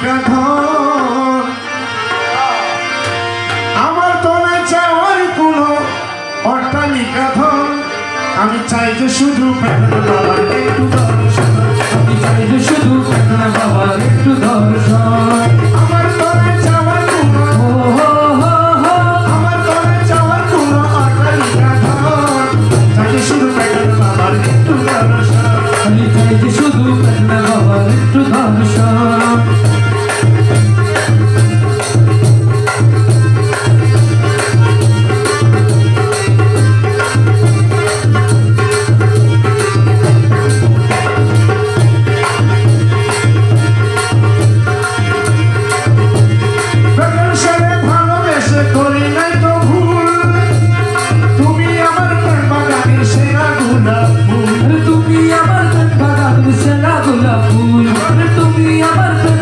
কাঁথর আমার তো না চাওয়ার কোনো অট্টালিকা ধর আমি চাই যে শুধু একটু ফুল তুমি আমার তুমি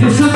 It's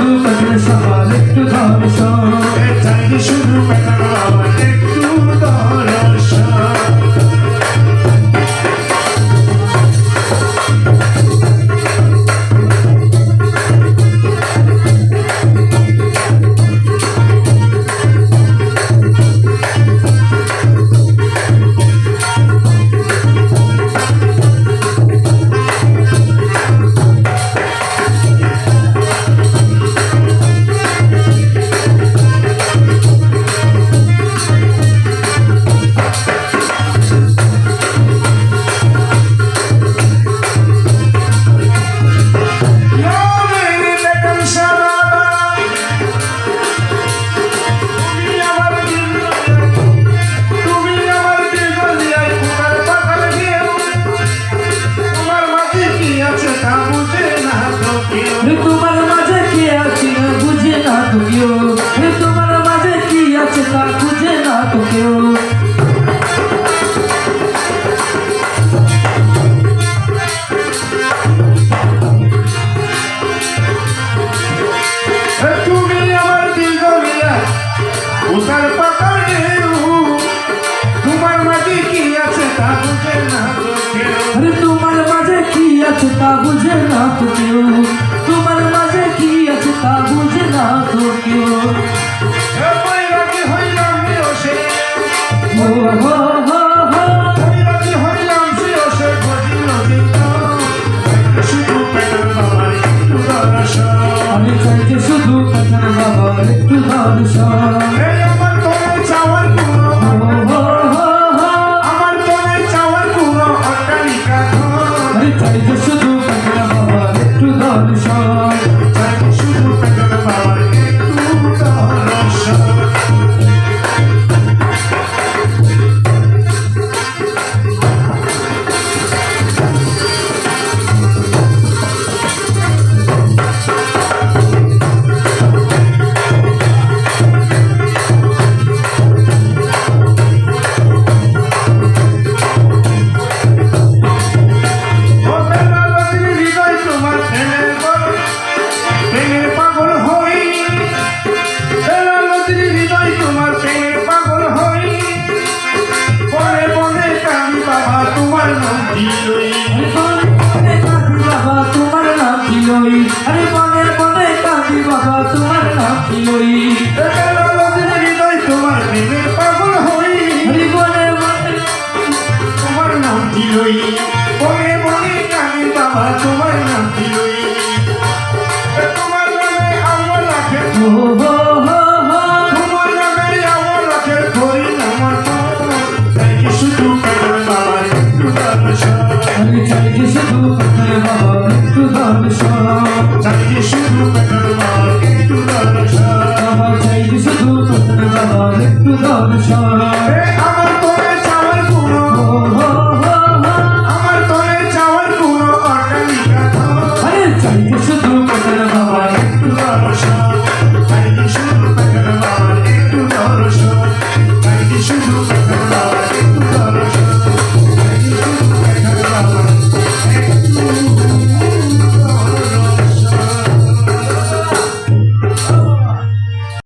Tanışmalar, tanışmalar, tanışmalar